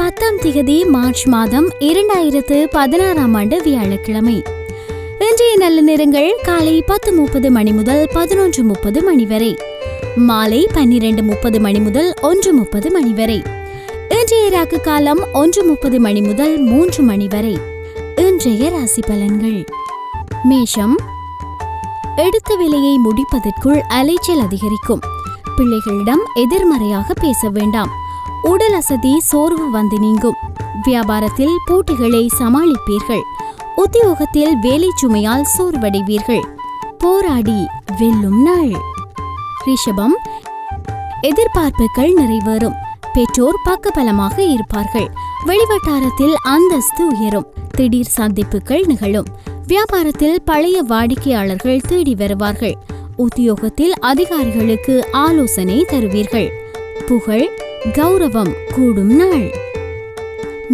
பத்தாம் திகதி மார்ச் மாதம் இரண்டாயிரத்து பதினாறாம் ஆண்டு வியாழக்கிழமை. இன்றைய நல்ல நேரங்கள் காலை பத்து முப்பது மணி முதல் பதினொன்று முப்பது மணி வரை. மாலை பன்னிரண்டு முப்பது மணி முதல் ஒன்று முப்பது மணி வரை. இன்றைய ராக்கு காலம் ஒன்று முப்பது மணி முதல் மூன்று மணி வரை. இன்றைய ராசி பலன்கள். மேஷம். எடுத்த விலையை முடிப்பதற்குள் அலைச்சல் அதிகரிக்கும். பிள்ளைகளிடம் எதிர்மறையாக பேச வேண்டாம். உடல் அசதி சோர்வு வந்து நீங்கும். வியாபாரத்தில் போட்டிகளை சமாளிப்பீர்கள். உத்தியோகத்தில் வேலை சுமையால் சோர்வடைவீர்கள். போராடி வெல்லும் நாள். ரிஷபம் எதிர்பார்ப்புகள் நிறைவேறும். பெற்றோர் பக்கபலமாக இருப்பார்கள். வெளிவட்டாரத்தில் அந்தஸ்து உயரும். திடீர் சந்திப்புகள் நிகழும். வியாபாரத்தில் பழைய வாடிக்கையாளர்கள் தேடி வருவார்கள். உத்தியோகத்தில் அதிகாரிகளுக்கு ஆலோசனை தருவீர்கள். புகழ் கௌரவம் கூடும் நாள்.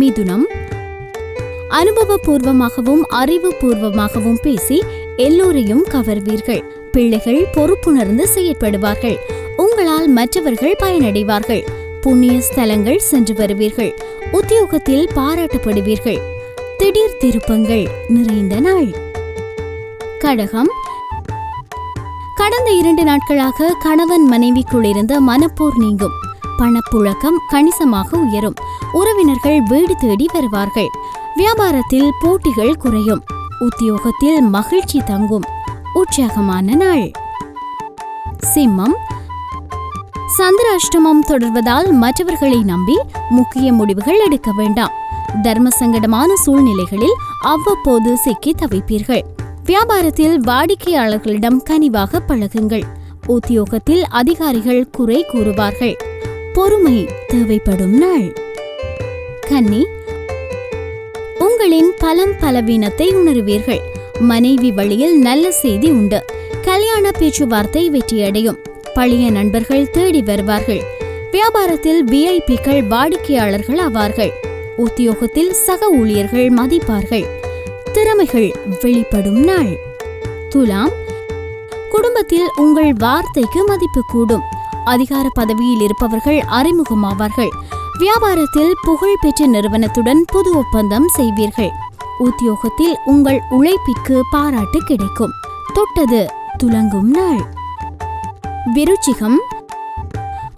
மிதுனம். அனுபவபூர்வமாகவும் அறிவுபூர்வமாகவும் பேசி எல்லோரையும் கவர்வீர்கள். பிள்ளைகள் பொறுப்புணர்ந்து செயற்படுவார்கள். உங்களால் மற்றவர்கள் பயனடைவார்கள். புண்ணிய ஸ்தலங்கள் சென்று வருவீர்கள். உத்தியோகத்தில் பாராட்டப்படுவீர்கள். திடீர் திருப்பங்கள் நிறைந்த நாள். கடகம். கடந்த இரண்டு நாட்களாக கணவன் மனைவிக்குள் இருந்த மனப்போர் நீங்கும். பணப்புழக்கம் கணிசமாக உயரும். உறவினர்கள் வீடு தேடி வருவார்கள். வியாபாரத்தில் போட்டிகள் குறையும். உத்தியோகத்தில் மகிழ்ச்சி தங்கும். உற்சாகமான நாள். சிம்மம். சந்திராஷ்டமம் தொடர்வதால் மற்றவர்களை நம்பி முக்கிய முடிவுகள் எடுக்க வேண்டாம். தர்ம சங்கடமான சூழ்நிலைகளில் அவ்வப்போது சிக்கி தவிப்பீர்கள். வியாபாரத்தில் வாடிக்கையாளர்களிடம் கனிவாக பழகுங்கள். உத்தியோகத்தில் அதிகாரிகள் குறை கூறுவார்கள். பொறுமை தேவைப்படும் நாள். கன்னி உங்களின் பலம் பலவீனத்தை உணருவீர்கள். மனைவி வழியில் நல்ல செய்தி உண்டு. கல்யாண பேச்சுவார்த்தை வெற்றியடையும். பழைய நண்பர்கள் தேடி வருவார்கள். வியாபாரத்தில் விஐபிக்கள் வாடிக்கையாளர்கள் ஆவார்கள். உத்தியோகத்தில் சக ஊழியர்கள் மதிப்பார்கள். திறமைகள் வெளிப்படும் நாள். துலாம் குடும்பத்தில் உங்கள் வார்த்தைக்கு மதிப்பு கூடும். அதிகார பதவியில் இருப்பவர்கள் அறிமுகமாவார்கள். வியாபாரத்தில் புகழ்பெற்ற நிறுவனத்துடன் புது ஒப்பந்தம் செய்வீர்கள். உத்தியோகத்தில் உங்கள் உழைப்பிற்கு பாராட்டு கிடைக்கும். தொட்டது துலங்கும் நாள். விருச்சிகம்.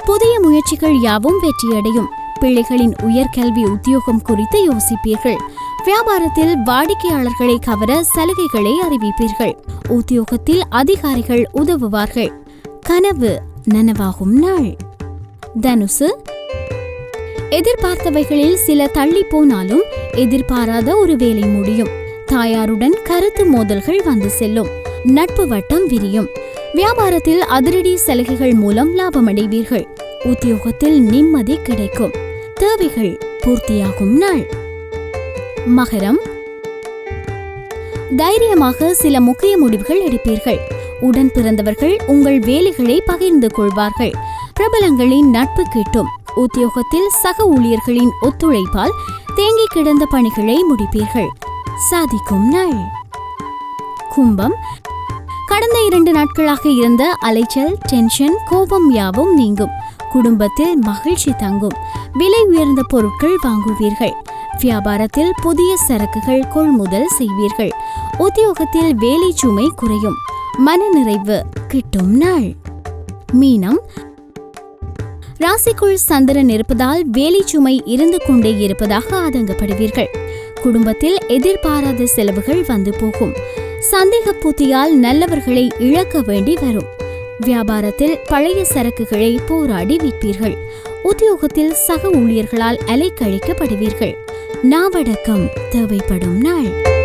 புதிய முயற்சிகள் யாவும் வெற்றியடையும். பிள்ளைகளின் உயர்கல்வி உத்தியோகம் குறித்து யோசிப்பீர்கள். வியாபாரத்தில் வாடிக்கையாளர்களை கவர சலுகைகளை அறிவிப்பீர்கள். உத்தியோகத்தில் அதிகாரிகள் உதவுவார்கள். கனவு நனவாகும் நாள். தனுசு. எதிர்பார்த்தவைகளில் சில தள்ளி போனாலும் எதிர்பாராத ஒரு வேலை முடியும். தாயாருடன் கருத்து மோதல்கள் வந்து செல்லும். நட்பு வட்டம் விரியும். வியாபாரத்தில் அதிரடி சலுகைகள் மூலம் லாபமடைவீர்கள். உத்தியோகத்தில் நிம்மதி கிடைக்கும். தேவைகள் பூர்த்தியாகும் நாள். மகரம். தைரியமாக சில முக்கிய முடிவுகள் எடுப்பீர்கள். உடன் பிறந்தவர்கள் உங்கள் வேலைகளை பகிர்ந்து கொள்வார்கள். பிரபலங்களின் நட்பு கிட்டும். உத்தியோகத்தில் சக ஊழியர்களின் ஒத்துழைப்பால் தேங்கி கிடந்த பணிகளை முடிப்பீர்கள். சாதிக்கும் நாள். கும்பம். கடந்த இரண்டு நாட்களாக இருந்த அலைச்சல் டென்ஷன் கோபம் யாவும் நீங்கும். குடும்பத்தில் மகிழ்ச்சி தங்கும். விலை உயர்ந்த பொருட்கள் வாங்குவீர்கள். வியாபாரத்தில் புதிய சரக்குகள் கொள்முதல் செய்வீர்கள். உத்தியோகத்தில் வேலை சுமை குறையும். மனநிறைவு கிட்டும் நாள். மீனம் ராசிக்குள் சந்திரன் இருப்பதால் வேலை சுமை இருந்து கொண்டே இருப்பதாக ஆதங்கப்படுவீர்கள். குடும்பத்தில் எதிர்பாராத செலவுகள் வந்து போகும். சந்தேக பூத்தியால் நல்லவர்களை இழக்க வேண்டி வரும். வியாபாரத்தில் பழைய சரக்குகளை போராடி விற்பீர்கள். உத்தியோகத்தில் சக ஊழியர்களால் அலைக்கழிக்கப்படுவீர்கள். நாவடக்கம் தேவைப்படும் நாள்.